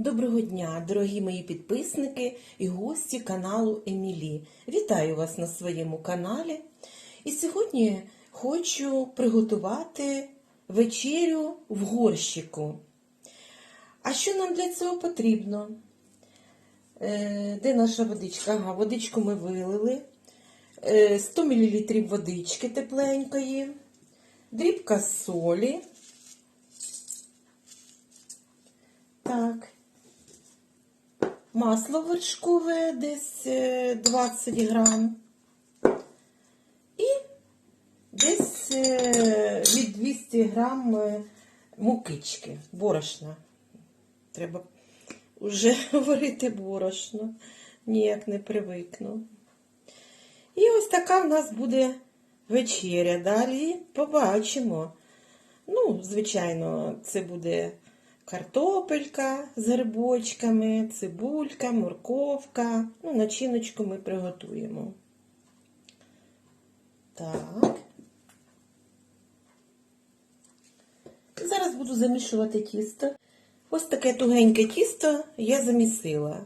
Доброго дня, дорогі мої підписники і гості каналу Емілі. Вітаю вас на своєму каналі. І сьогодні хочу приготувати вечерю в горщику. А що нам для цього потрібно? Е, Де наша водичка? Ага, водичку ми вилили. Е, 100 мл водички тепленької, дрібка солі. Так. Масло вершкове десь е, 20 грам. І десь е, від 200 грам е, мукички, борошна. Треба вже варити борошно. Ніяк не привикну. І ось така в нас буде вечеря. Далі побачимо. Ну, звичайно, це буде картопелька з грибочками, цибулька, морковка. Ну, начиночку ми приготуємо. Так. Зараз буду замішувати тісто. Ось таке тугеньке тісто я замісила.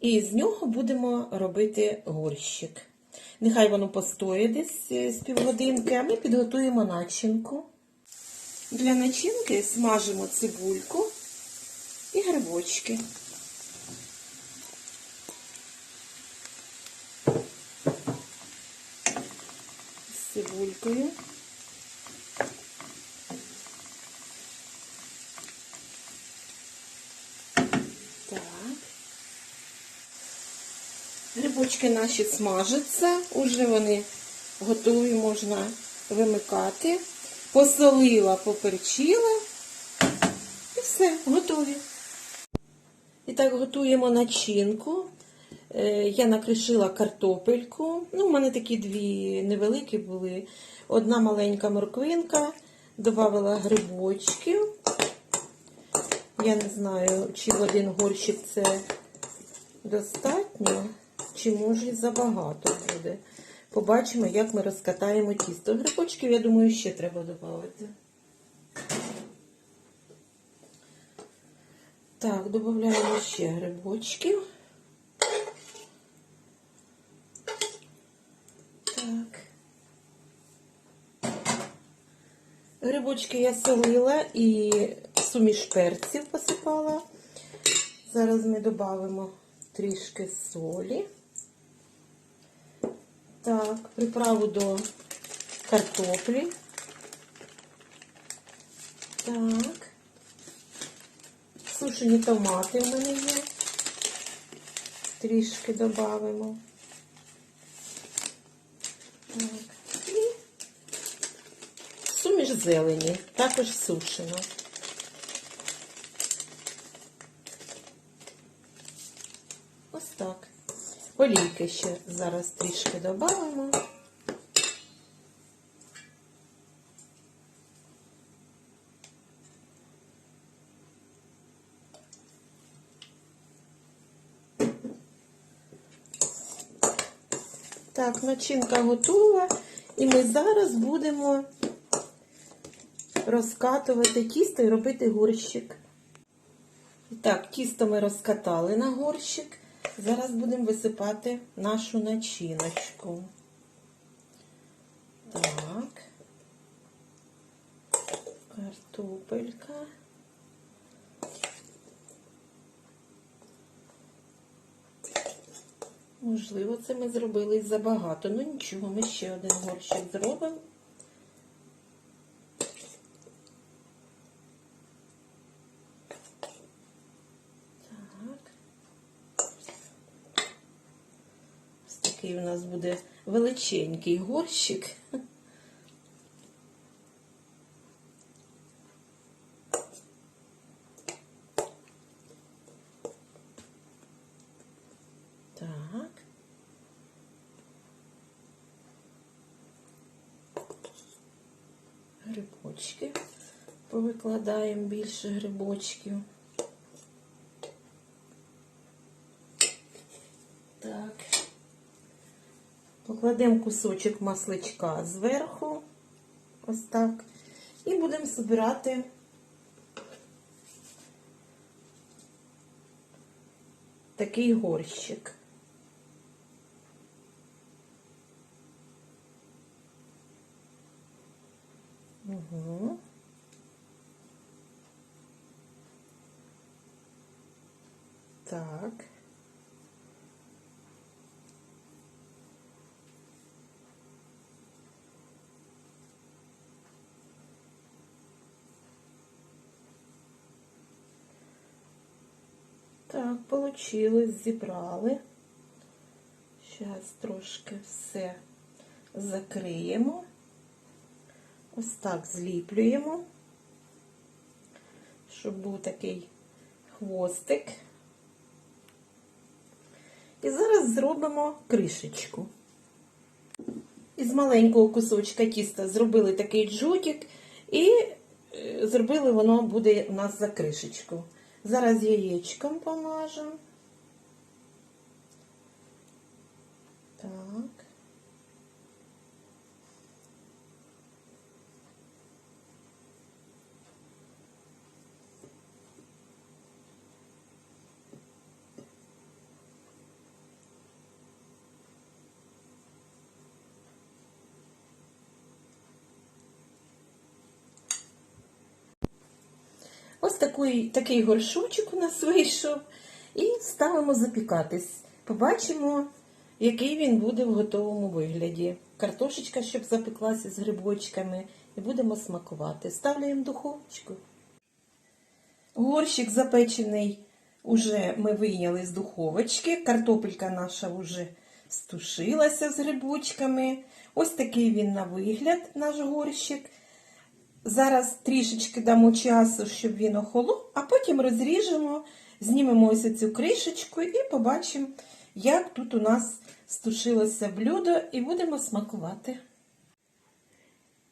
І з нього будемо робити горщик. Нехай воно постоїть десь е, з півгодинки, а ми підготуємо начинку. Для начинки смажимо цибульку і грибочки. З цибулькою. Грибочки наші смажаться, уже вони готові, можна вимикати. Посолила, поперчила і все, готові. І так готуємо начинку. Е, Я накришила картопельку. Ну, у мене такі дві невеликі були. Одна маленька морквинка, додавала грибочків. Я не знаю, чи в один горщик це достатньо, чи може і забагато буде. Побачимо, як ми розкатаємо тісто. Грибочків, я думаю, ще треба додати. Так, додаємо ще грибочків. Так. Грибочки я солила і суміш перців посипала. Зараз ми додамо трішки солі. Так, приправу до картоплі. Так. Сушені томати в мене є. Трішки додамо. Так. І суміш зелені, також сушена. Ось так. Олійки ще зараз трішки додамо. Так, начинка готова. І ми зараз будемо розкатувати тісто і робити горщик. І так, тісто ми розкатали на горщик. Зараз будемо висипати нашу начиночку. Так. Картопелька. Можливо, це ми зробили забагато. Ну нічого, ми ще один горщик зробимо. Так. Ось такий у нас буде величенький горщик. Так. Грибочки. Повикладаємо більше грибочків. Так. Покладемо кусочок масличка зверху, ось так, і будемо збирати такий горщик. Угу. Так. Так, получилось, зібрали. Зараз трошки все закриємо. Ось так зліплюємо, щоб був такий хвостик. І зараз зробимо кришечку. Із маленького кусочка тіста зробили такий джутик і е, зробили воно буде у нас за кришечку. Зараз яєчком помажемо. Так. Ось такий, такий горшочок у нас вийшов. І ставимо запікатись. Побачимо, який він буде в готовому вигляді. Картошечка, щоб запеклася з грибочками, і будемо смакувати. Ставляємо духовочку. Горщик запечений уже ми вийняли з духовочки. Картопелька наша вже стушилася з грибочками. Ось такий він на вигляд, наш горщик. Зараз трішечки дамо часу, щоб він охолов, а потім розріжемо, знімемо ось цю кришечку і побачимо, як тут у нас стушилося блюдо, і будемо смакувати.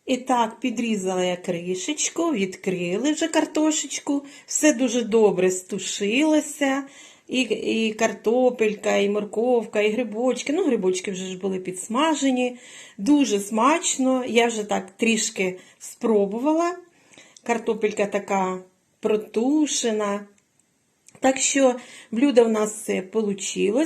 І так, підрізала я кришечку, відкрили вже картошечку, все дуже добре стушилося. І, і картопелька, і морковка, і грибочки. Ну, грибочки вже ж були підсмажені. Дуже смачно. Я вже так трішки спробувала. Картопелька така протушена. Так що блюдо в нас все вийшло.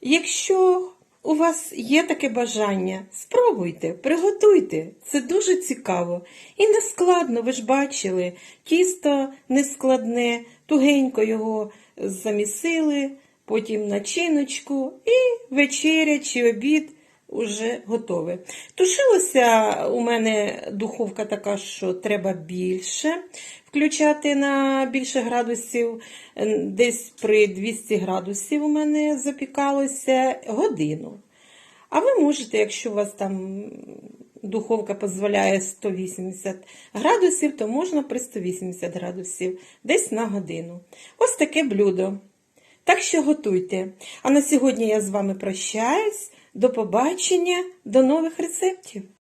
Якщо у вас є таке бажання, спробуйте, приготуйте. Це дуже цікаво. І не складно, ви ж бачили. Тісто не складне, тугенько його замісили, потім начиночку і вечеря чи обід уже готове. Тушилася у мене духовка така, що треба більше включати на більше градусів. Десь при 200 градусів у мене запікалося годину. А ви можете, якщо у вас там духовка дозволяє 180 градусів, то можна при 180 градусів десь на годину. Ось таке блюдо. Так що готуйте. А на сьогодні я з вами прощаюсь. До побачення, до нових рецептів!